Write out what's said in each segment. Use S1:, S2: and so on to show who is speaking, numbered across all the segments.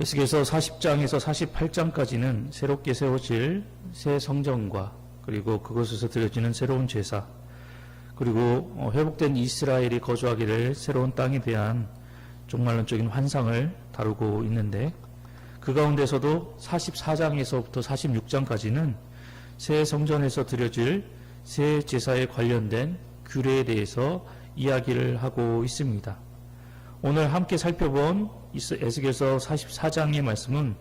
S1: 에스겔서 40장에서 48장까지는 새롭게 세워질 새 성전과 그리고 그곳에서 드려지는 새로운 제사 그리고 어, 회복된 이스라엘이 거주하게 될 새로운 땅에 대한 종말론적인 환상을 다루고 있는데 그 가운데서도 44장에서부터 46장까지는 새 성전에서 드려질 새 제사에 관련된 규례에 대해서 이야기를 하고 있습니다. 오늘 함께 살펴본 에스겔서 44장의 말씀은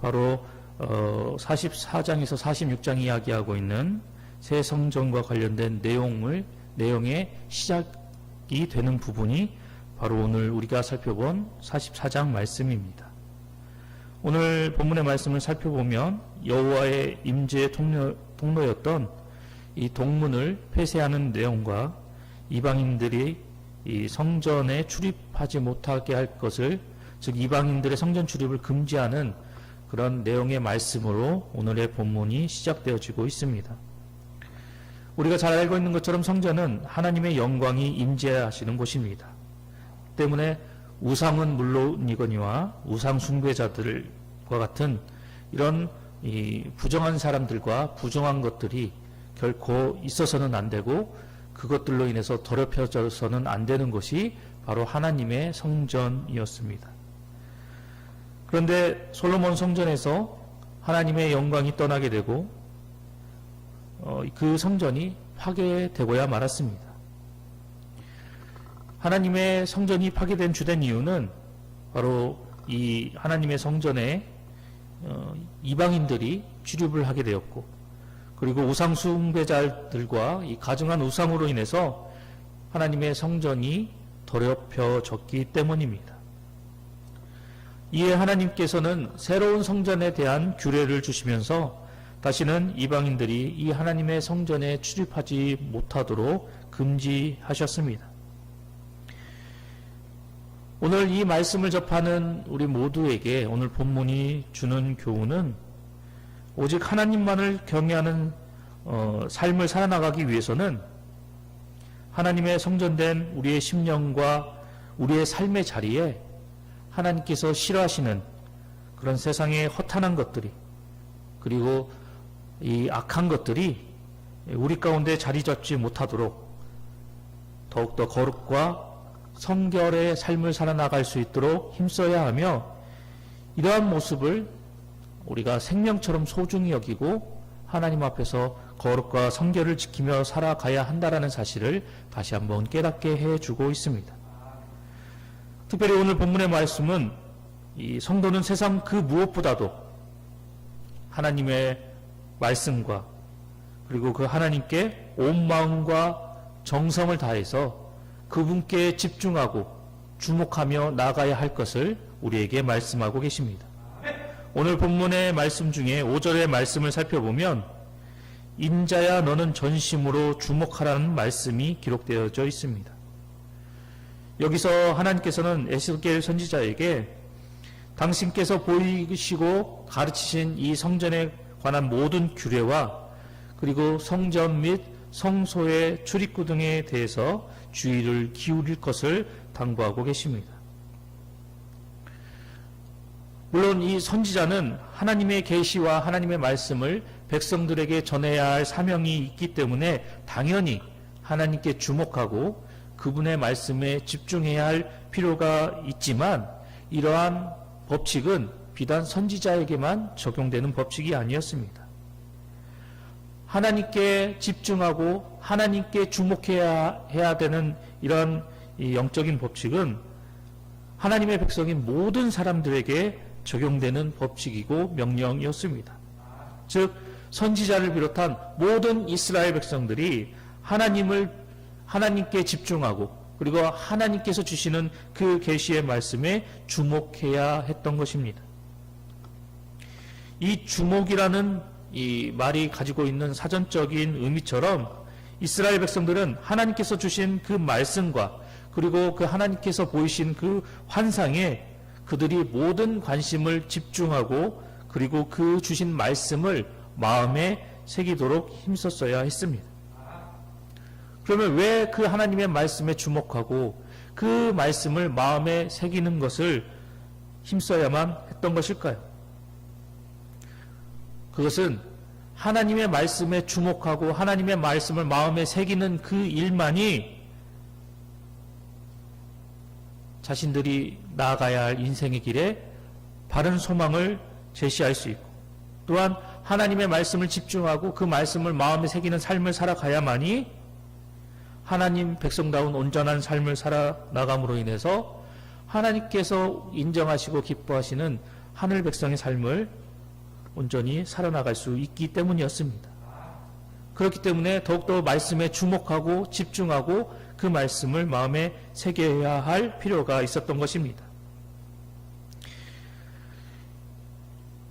S1: 바로 어, 44장에서 46장 이야기하고 있는 새 성전과 관련된 내용을 내용의 시작이 되는 부분이 바로 오늘 우리가 살펴본 44장 말씀입니다. 오늘 본문의 말씀을 살펴보면 여호와의 임재의 통로, 통로였던 이 동문을 폐쇄하는 내용과 이방인들이 이 성전에 출입하지 못하게 할 것을 즉 이방인들의 성전 출입을 금지하는 그런 내용의 말씀으로 오늘의 본문이 시작되어지고 있습니다. 우리가 잘 알고 있는 것처럼 성전은 하나님의 영광이 임재하시는 곳입니다. 때문에 우상은 물론이거니와 우상 숭배자들과 같은 이런 이 부정한 사람들과 부정한 것들이 결코 있어서는 안 되고 그것들로 인해서 더럽혀져서는 안 되는 것이 바로 하나님의 성전이었습니다. 그런데 솔로몬 성전에서 하나님의 영광이 떠나게 되고 어, 그 성전이 파괴되고야 말았습니다. 하나님의 성전이 파괴된 주된 이유는 바로 이 하나님의 성전에 어, 이방인들이 출입을 하게 되었고 그리고 우상 숭배자들과 이 가증한 우상으로 인해서 하나님의 성전이 더럽혀졌기 때문입니다. 이에 하나님께서는 새로운 성전에 대한 규례를 주시면서 다시는 이방인들이 이 하나님의 성전에 출입하지 못하도록 금지하셨습니다. 오늘 이 말씀을 접하는 우리 모두에게 오늘 본문이 주는 교훈은 오직 하나님만을 경외하는 어, 삶을 살아나가기 위해서는 하나님의 성전된 우리의 심령과 우리의 삶의 자리에 하나님께서 싫어하시는 그런 세상의 허탄한 것들이 그리고 이 악한 것들이 우리 가운데 자리 잡지 못하도록 더욱더 거룩과 성결의 삶을 살아나갈 수 있도록 힘써야 하며 이러한 모습을 우리가 생명처럼 소중히 여기고 하나님 앞에서 거룩과 성결을 지키며 살아가야 한다라는 사실을 다시 한번 깨닫게 해주고 있습니다. 특별히 오늘 본문의 말씀은 이 성도는 세상 그 무엇보다도 하나님의 말씀과 그리고 그 하나님께 온 마음과 정성을 다해서 그분께 집중하고 주목하며 나가야 할 것을 우리에게 말씀하고 계십니다. 오늘 본문의 말씀 중에 5절의 말씀을 살펴보면 인자야 너는 전심으로 주목하라는 말씀이 기록되어져 있습니다. 여기서 하나님께서는 에스겔 선지자에게 당신께서 보이시고 가르치신 이 성전에 관한 모든 규례와 그리고 성전 및 성소의 출입구 등에 대해서 주의를 기울일 것을 당부하고 계십니다. 물론 이 선지자는 하나님의 계시와 하나님의 말씀을 백성들에게 전해야 할 사명이 있기 때문에 당연히 하나님께 주목하고 그분의 말씀에 집중해야 할 필요가 있지만 이러한 법칙은 비단 선지자에게만 적용되는 법칙이 아니었습니다. 하나님께 집중하고 하나님께 주목해야 해야 되는 이런 이 영적인 법칙은 하나님의 백성인 모든 사람들에게 적용되는 법칙이고 명령이었습니다. 즉 선지자를 비롯한 모든 이스라엘 백성들이 하나님을 하나님께 집중하고 그리고 하나님께서 주시는 그 계시의 말씀에 주목해야 했던 것입니다. 이 주목이라는 이 말이 가지고 있는 사전적인 의미처럼 이스라엘 백성들은 하나님께서 주신 그 말씀과 그리고 그 하나님께서 보이신 그 환상에 그들이 모든 관심을 집중하고 그리고 그 주신 말씀을 마음에 새기도록 힘썼어야 했습니다. 그러면 왜 그 하나님의 말씀에 주목하고 그 말씀을 마음에 새기는 것을 힘써야만 했던 것일까요? 그것은 하나님의 말씀에 주목하고 하나님의 말씀을 마음에 새기는 그 일만이 자신들이 나아가야 할 인생의 길에 바른 소망을 제시할 수 있고 또한 하나님의 말씀을 집중하고 그 말씀을 마음에 새기는 삶을 살아가야만이 하나님 백성다운 온전한 삶을 살아나감으로 인해서 하나님께서 인정하시고 기뻐하시는 하늘 백성의 삶을 온전히 살아나갈 수 있기 때문이었습니다. 그렇기 때문에 더욱더 말씀에 주목하고 집중하고 그 말씀을 마음에 새겨야 할 필요가 있었던 것입니다.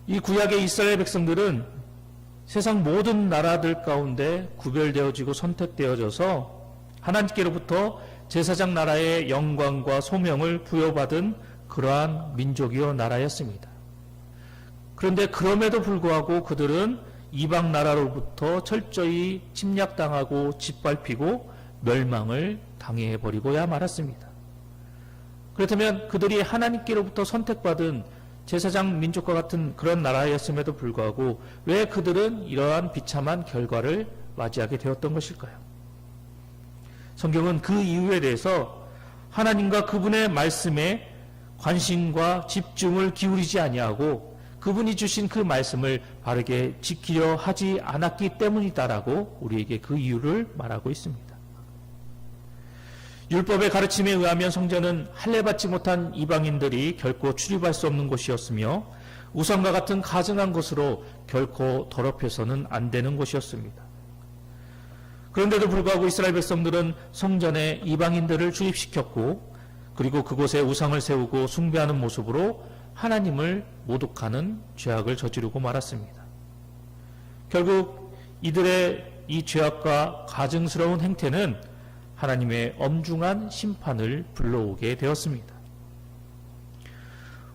S1: 이 구약의 이스라엘 백성들은 세상 모든 나라들 가운데 구별되어지고 선택되어져서 하나님께로부터 제사장 나라의 영광과 소명을 부여받은 그러한 민족이요 나라였습니다. 그런데 그럼에도 불구하고 그들은 이방 나라로부터 철저히 침략당하고 짓밟히고 멸망을 당해 버리고야 말았습니다. 그렇다면 그들이 하나님께로부터 선택받은 제사장 민족과 같은 그런 나라였음에도 불구하고 왜 그들은 이러한 비참한 결과를 맞이하게 되었던 것일까요? 성경은 그 이유에 대해서 하나님과 그분의 말씀에 관심과 집중을 기울이지 아니하고 그분이 주신 그 말씀을 바르게 지키려 하지 않았기 때문이다라고 우리에게 그 이유를 말하고 있습니다. 율법의 가르침에 의하면 성전은 할례받지 못한 이방인들이 결코 출입할 수 없는 곳이었으며 우상과 같은 가증한 것으로 결코 더럽혀서는 안 되는 곳이었습니다. 그런데도 불구하고 이스라엘 백성들은 성전에 이방인들을 출입시켰고 그리고 그곳에 우상을 세우고 숭배하는 모습으로 하나님을 모독하는 죄악을 저지르고 말았습니다. 결국 이들의 이 죄악과 가증스러운 행태는 하나님의 엄중한 심판을 불러오게 되었습니다.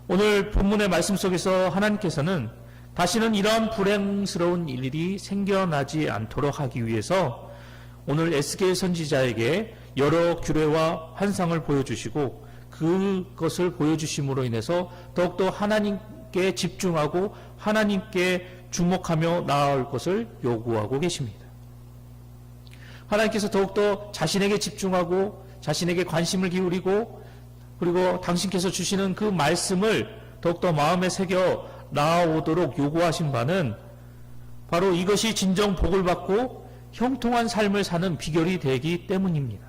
S1: 오늘 본문의 말씀 속에서 하나님께서는 다시는 이러한 불행스러운 일이 생겨나지 않도록 하기 위해서 오늘 에스겔 선지자에게 여러 규례와 환상을 보여주시고 그것을 보여주심으로 인해서 더욱더 하나님께 집중하고 하나님께 주목하며 나아올 것을 요구하고 계십니다. 하나님께서 더욱더 자신에게 집중하고 자신에게 관심을 기울이고 그리고 당신께서 주시는 그 말씀을 더욱더 마음에 새겨 나아오도록 요구하신 바는 바로 이것이 진정 복을 받고 형통한 삶을 사는 비결이 되기 때문입니다.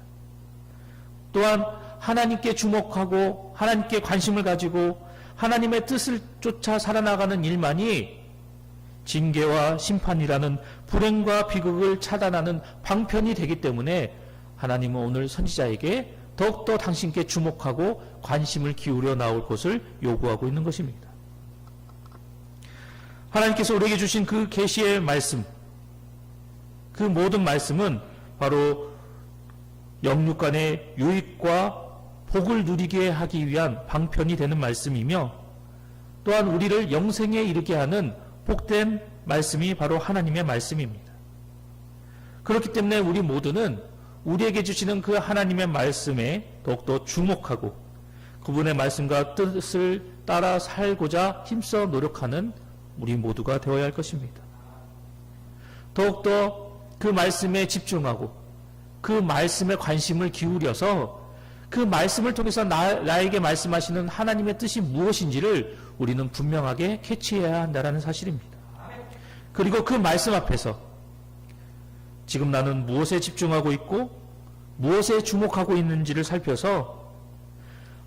S1: 또한 하나님께 주목하고 하나님께 관심을 가지고 하나님의 뜻을 쫓아 살아나가는 일만이 징계와 심판이라는 불행과 비극을 차단하는 방편이 되기 때문에 하나님은 오늘 선지자에게 더욱더 당신께 주목하고 관심을 기울여 나올 것을 요구하고 있는 것입니다. 하나님께서 우리에게 주신 그 계시의 말씀, 그 모든 말씀은 바로 영육 간의 유익과 복을 누리게 하기 위한 방편이 되는 말씀이며 또한 우리를 영생에 이르게 하는 복된 말씀이 바로 하나님의 말씀입니다. 그렇기 때문에 우리 모두는 우리에게 주시는 그 하나님의 말씀에 더욱더 주목하고 그분의 말씀과 뜻을 따라 살고자 힘써 노력하는 우리 모두가 되어야 할 것입니다. 더욱더 그 말씀에 집중하고 그 말씀에 관심을 기울여서 그 말씀을 통해서 나, 나에게 말씀하시는 하나님의 뜻이 무엇인지를 우리는 분명하게 캐치해야 한다는 사실입니다. 그리고 그 말씀 앞에서 지금 나는 무엇에 집중하고 있고 무엇에 주목하고 있는지를 살펴서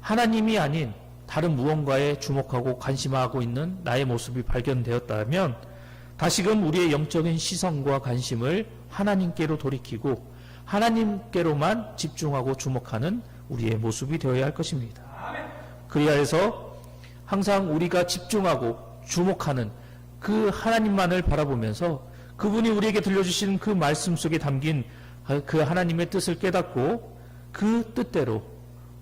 S1: 하나님이 아닌 다른 무언가에 주목하고 관심하고 있는 나의 모습이 발견되었다면 다시금 우리의 영적인 시선과 관심을 하나님께로 돌이키고 하나님께로만 집중하고 주목하는 우리의 모습이 되어야 할 것입니다. 그리하 해서 항상 우리가 집중하고 주목하는 그 하나님만을 바라보면서 그분이 우리에게 들려주신 그 말씀 속에 담긴 그 하나님의 뜻을 깨닫고 그 뜻대로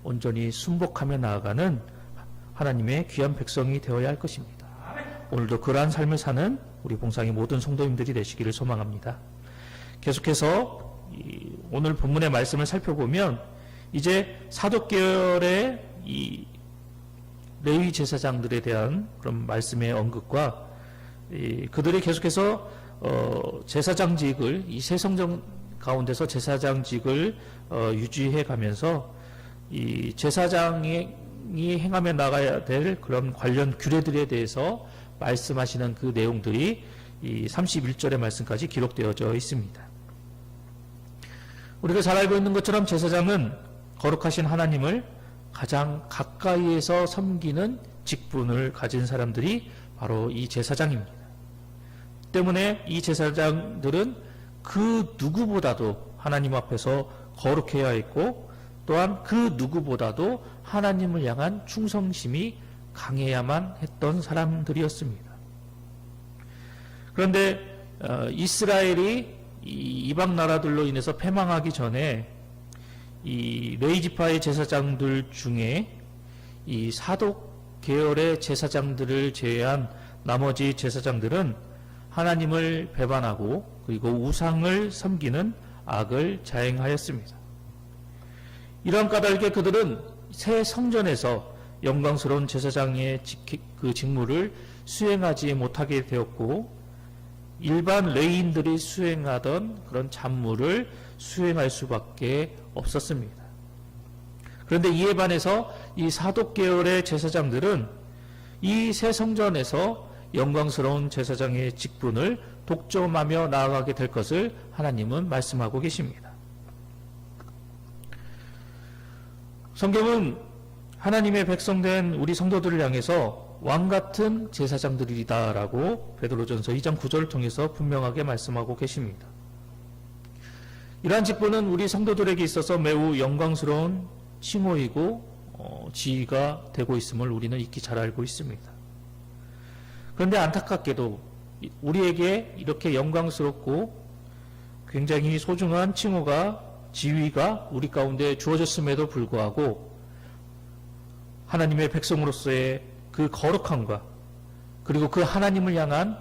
S1: 온전히 순복하며 나아가는 하나님의 귀한 백성이 되어야 할 것입니다. 오늘도 그러한 삶을 사는 우리 봉상의 모든 성도님들이 되시기를 소망합니다. 계속해서 오늘 본문의 말씀을 살펴보면 이제 사도계열의 이 레위 제사장들에 대한 그런 말씀의 언급과 이 그들이 계속해서 어, 제사장직을 이 새성정 가운데서 제사장직을 어, 유지해 가면서 이 제사장이 이 행하며 나가야 될 그런 관련 규례들에 대해서 말씀하시는 그 내용들이 이 31절의 말씀까지 기록되어져 있습니다. 우리가 잘 알고 있는 것처럼 제사장은 거룩하신 하나님을 가장 가까이에서 섬기는 직분을 가진 사람들이 바로 이 제사장입니다. 때문에 이 제사장들은 그 누구보다도 하나님 앞에서 거룩해야 했고 또한 그 누구보다도 하나님을 향한 충성심이 강해야만 했던 사람들이었습니다. 그런데 어, 이스라엘이 이 이방 나라들로 인해서 패망하기 전에 이 레이지파의 제사장들 중에 이 사독 계열의 제사장들을 제외한 나머지 제사장들은 하나님을 배반하고 그리고 우상을 섬기는 악을 자행하였습니다. 이런 까닭에 그들은 새 성전에서 영광스러운 제사장의 직- 그 직무를 수행하지 못하게 되었고 일반 레인들이 수행하던 그런 잡무를 수행할 수밖에 없었습니다. 그런데 이에 반해서 이 사독 계열의 제사장들은 이 새 성전에서 영광스러운 제사장의 직분을 독점하며 나아가게 될 것을 하나님은 말씀하고 계십니다. 성경은 하나님의 백성된 우리 성도들을 향해서 왕 같은 제사장들이다라고 베드로전서 2장 9절을 통해서 분명하게 말씀하고 계십니다. 이러한 직분은 우리 성도들에게 있어서 매우 영광스러운 칭호이고 어, 지위가 되고 있음을 우리는 익히 잘 알고 있습니다. 그런데 안타깝게도 우리에게 이렇게 영광스럽고 굉장히 소중한 칭호가 지위가 우리 가운데 주어졌음에도 불구하고 하나님의 백성으로서의 그 거룩함과 그리고 그 하나님을 향한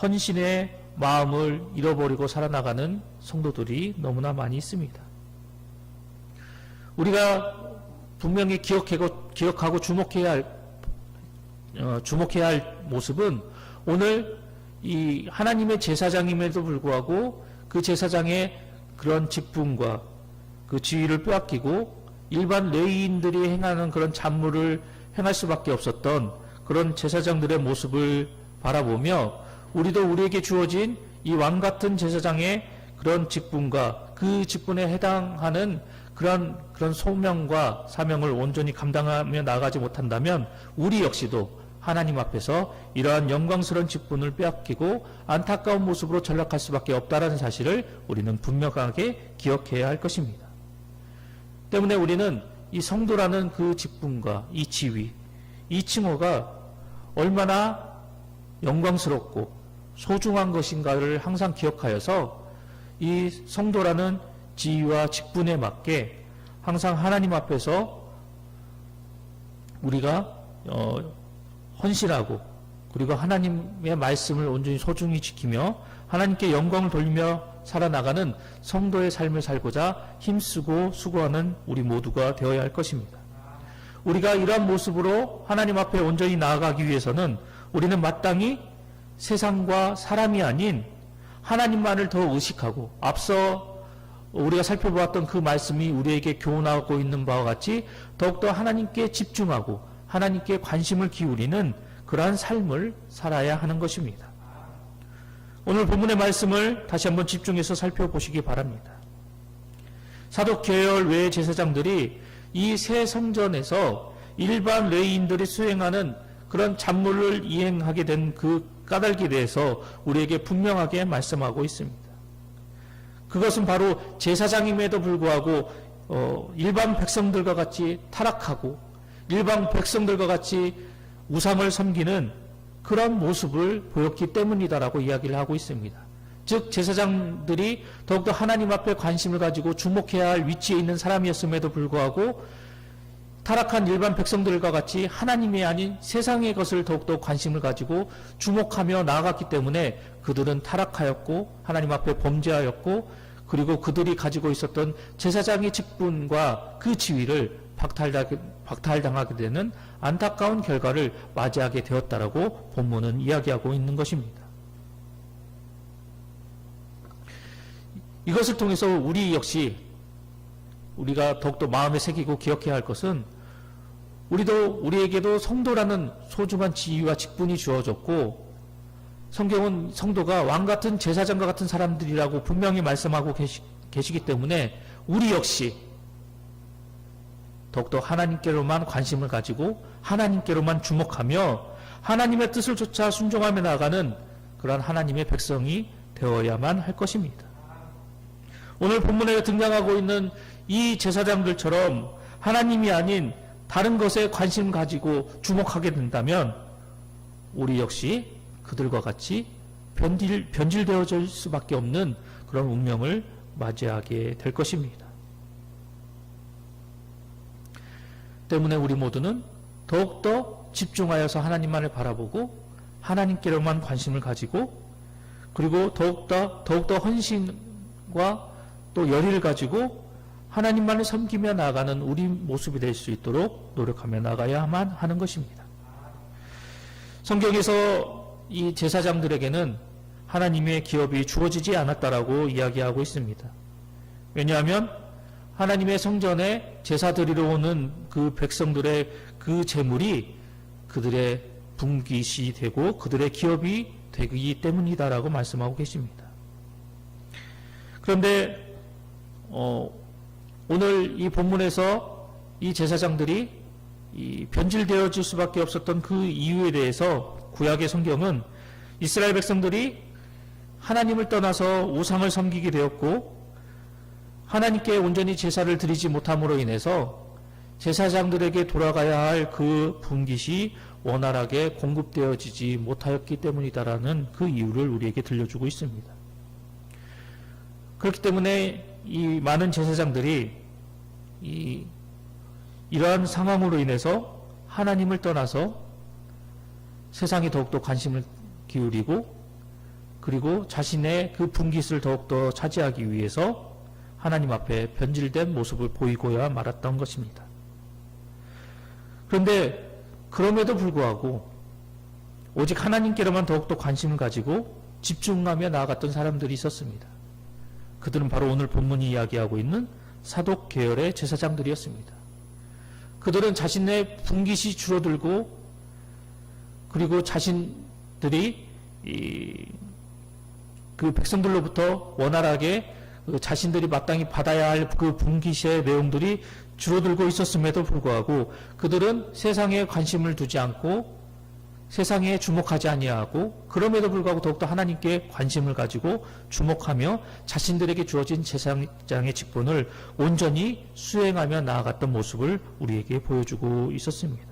S1: 헌신의 마음을 잃어버리고 살아나가는 성도들이 너무나 많이 있습니다. 우리가 분명히 기억하고, 기억하고 주목해야 할, 어, 주목해야 할 모습은 오늘 이 하나님의 제사장임에도 불구하고 그 제사장의 그런 직분과 그 지위를 빼앗기고 일반 레이인들이 행하는 그런 잡무를 행할 수밖에 없었던 그런 제사장들의 모습을 바라보며 우리도 우리에게 주어진 이 왕 같은 제사장의 그런 직분과 그 직분에 해당하는 그런 그런 소명과 사명을 온전히 감당하며 나가지 못한다면 우리 역시도 하나님 앞에서 이러한 영광스러운 직분을 빼앗기고 안타까운 모습으로 전락할 수밖에 없다라는 사실을 우리는 분명하게 기억해야 할 것입니다. 때문에 우리는 이 성도라는 그 직분과 이 지위, 이 칭호가 얼마나 영광스럽고 소중한 것인가를 항상 기억하여서 이 성도라는 지위와 직분에 맞게 항상 하나님 앞에서 우리가 어, 헌신하고 그리고 하나님의 말씀을 온전히 소중히 지키며 하나님께 영광을 돌리며 살아나가는 성도의 삶을 살고자 힘쓰고 수고하는 우리 모두가 되어야 할 것입니다. 우리가 이러한 모습으로 하나님 앞에 온전히 나아가기 위해서는 우리는 마땅히 세상과 사람이 아닌 하나님만을 더 의식하고 앞서 우리가 살펴보았던 그 말씀이 우리에게 교훈하고 있는 바와 같이 더욱더 하나님께 집중하고 하나님께 관심을 기울이는 그러한 삶을 살아야 하는 것입니다. 오늘 본문의 말씀을 다시 한번 집중해서 살펴보시기 바랍니다. 사독 계열 외의 제사장들이 이 새 성전에서 일반 레이인들이 수행하는 그런 잡무를 이행하게 된 그 까닭에 대해서 우리에게 분명하게 말씀하고 있습니다. 그것은 바로 제사장임에도 불구하고 어, 일반 백성들과 같이 타락하고 일반 백성들과 같이 우상을 섬기는 그런 모습을 보였기 때문이다라고 이야기를 하고 있습니다. 즉 제사장들이 더욱더 하나님 앞에 관심을 가지고 주목해야 할 위치에 있는 사람이었음에도 불구하고 타락한 일반 백성들과 같이 하나님이 아닌 세상의 것을 더욱더 관심을 가지고 주목하며 나아갔기 때문에 그들은 타락하였고 하나님 앞에 범죄하였고 그리고 그들이 가지고 있었던 제사장의 직분과 그 지위를 박탈당하게, 되는 안타까운 결과를 맞이하게 되었다라고 본문은 이야기하고 있는 것입니다. 이것을 통해서 우리 역시 우리가 더욱더 마음에 새기고 기억해야 할 것은 우리도 우리에게도 성도라는 소중한 지위와 직분이 주어졌고 성경은 성도가 왕 같은 제사장과 같은 사람들이라고 분명히 말씀하고 계시, 계시기 때문에 우리 역시 더욱더 하나님께로만 관심을 가지고 하나님께로만 주목하며 하나님의 뜻을 쫓아 순종하며 나아가는 그러한 하나님의 백성이 되어야만 할 것입니다. 오늘 본문에 등장하고 있는 이 제사장들처럼 하나님이 아닌 다른 것에 관심 가지고 주목하게 된다면 우리 역시 그들과 같이 변질, 변질되어질 수밖에 없는 그런 운명을 맞이하게 될 것입니다. 때문에 우리 모두는 더욱더 집중하여서 하나님만을 바라보고 하나님께로만 관심을 가지고 그리고 더욱더 더욱더 헌신과 또 열의를 가지고 하나님만을 섬기며 나아가는 우리 모습이 될 수 있도록 노력하며 나가야만 하는 것입니다. 성경에서 이 제사장들에게는 하나님의 기업이 주어지지 않았다라고 이야기하고 있습니다. 왜냐하면 하나님의 성전에 제사 드리러 오는 그 백성들의 그 재물이 그들의 분깃이 되고 그들의 기업이 되기 때문이다라고 말씀하고 계십니다. 그런데 어, 오늘 이 본문에서 이 제사장들이 이 변질되어질 수밖에 없었던 그 이유에 대해서 구약의 성경은 이스라엘 백성들이 하나님을 떠나서 우상을 섬기게 되었고 하나님께 온전히 제사를 드리지 못함으로 인해서 제사장들에게 돌아가야 할 그 분깃이 원활하게 공급되어지지 못하였기 때문이다라는 그 이유를 우리에게 들려주고 있습니다. 그렇기 때문에 이 많은 제사장들이 이 이러한 상황으로 인해서 하나님을 떠나서 세상에 더욱더 관심을 기울이고 그리고 자신의 그 분깃을 더욱더 차지하기 위해서 하나님 앞에 변질된 모습을 보이고야 말았던 것입니다. 그런데 그럼에도 불구하고 오직 하나님께로만 더욱더 관심을 가지고 집중하며 나아갔던 사람들이 있었습니다. 그들은 바로 오늘 본문이 이야기하고 있는 사독 계열의 제사장들이었습니다. 그들은 자신의 분깃이 줄어들고 그리고 자신들이 그 백성들로부터 원활하게 그 자신들이 마땅히 받아야 할 그 분깃의 내용들이 줄어들고 있었음에도 불구하고 그들은 세상에 관심을 두지 않고 세상에 주목하지 아니하고 그럼에도 불구하고 더욱더 하나님께 관심을 가지고 주목하며 자신들에게 주어진 제사장의 직분을 온전히 수행하며 나아갔던 모습을 우리에게 보여주고 있었습니다.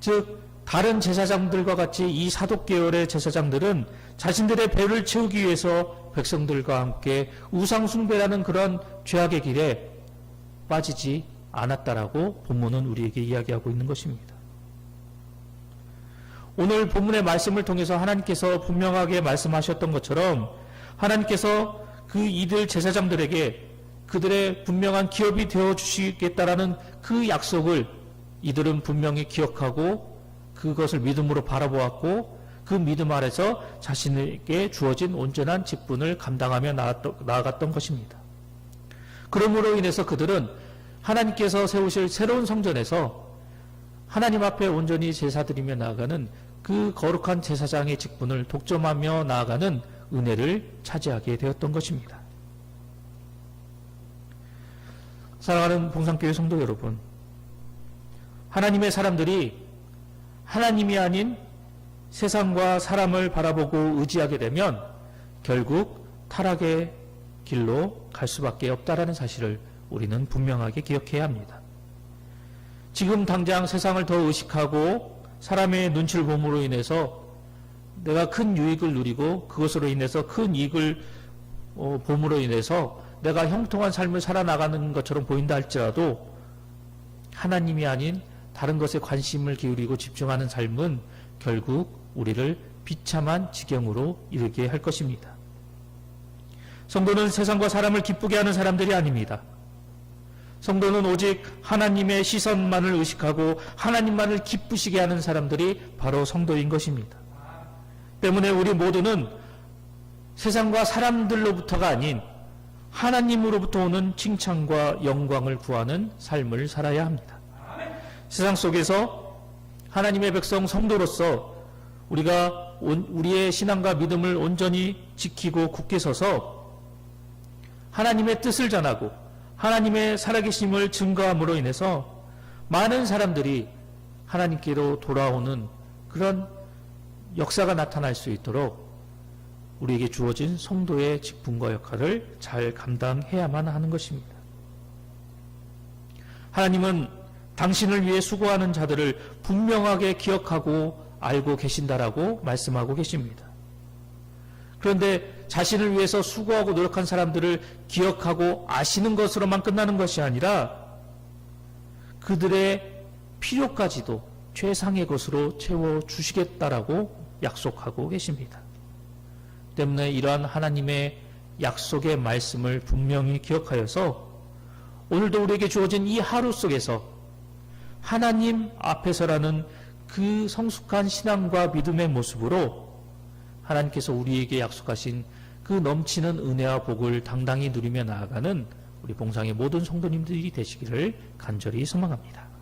S1: 즉 다른 제사장들과 같이 이 사독 계열의 제사장들은 자신들의 배를 채우기 위해서 백성들과 함께 우상 숭배라는 그런 죄악의 길에 빠지지 않았다라고 본문은 우리에게 이야기하고 있는 것입니다. 오늘 본문의 말씀을 통해서 하나님께서 분명하게 말씀하셨던 것처럼 하나님께서 그 이들 제사장들에게 그들의 분명한 기업이 되어 주시겠다라는 그 약속을 이들은 분명히 기억하고 그것을 믿음으로 바라보았고 그 믿음 아래서 자신에게 주어진 온전한 직분을 감당하며 나아갔던 것입니다. 그러므로 인해서 그들은 하나님께서 세우실 새로운 성전에서 하나님 앞에 온전히 제사드리며 나아가는 그 거룩한 제사장의 직분을 독점하며 나아가는 은혜를 차지하게 되었던 것입니다. 사랑하는 봉상교회 성도 여러분, 하나님의 사람들이 하나님이 아닌 세상과 사람을 바라보고 의지하게 되면 결국 타락의 길로 갈 수밖에 없다라는 사실을 우리는 분명하게 기억해야 합니다. 지금 당장 세상을 더 의식하고 사람의 눈치를 봄으로 인해서 내가 큰 유익을 누리고 그것으로 인해서 큰 이익을 어, 봄으로 인해서 내가 형통한 삶을 살아나가는 것처럼 보인다 할지라도 하나님이 아닌 다른 것에 관심을 기울이고 집중하는 삶은 결국 우리를 비참한 지경으로 이르게 할 것입니다. 성도는 세상과 사람을 기쁘게 하는 사람들이 아닙니다. 성도는 오직 하나님의 시선만을 의식하고 하나님만을 기쁘시게 하는 사람들이 바로 성도인 것입니다. 때문에 우리 모두는 세상과 사람들로부터가 아닌 하나님으로부터 오는 칭찬과 영광을 구하는 삶을 살아야 합니다. 세상 속에서 하나님의 백성 성도로서 우리가 온- 우리의 신앙과 믿음을 온전히 지키고 굳게 서서 하나님의 뜻을 전하고 하나님의 살아계심을 증거함으로 인해서 많은 사람들이 하나님께로 돌아오는 그런 역사가 나타날 수 있도록 우리에게 주어진 성도의 직분과 역할을 잘 감당해야만 하는 것입니다. 하나님은 당신을 위해 수고하는 자들을 분명하게 기억하고 알고 계신다라고 말씀하고 계십니다. 그런데 자신을 위해서 수고하고 노력한 사람들을 기억하고 아시는 것으로만 끝나는 것이 아니라 그들의 필요까지도 최상의 것으로 채워 주시겠다라고 약속하고 계십니다. 때문에 이러한 하나님의 약속의 말씀을 분명히 기억하여서 오늘도 우리에게 주어진 이 하루 속에서 하나님 앞에서라는 그 성숙한 신앙과 믿음의 모습으로 하나님께서 우리에게 약속하신 그 넘치는 은혜와 복을 당당히 누리며 나아가는 우리 봉상의 모든 성도님들이 되시기를 간절히 소망합니다.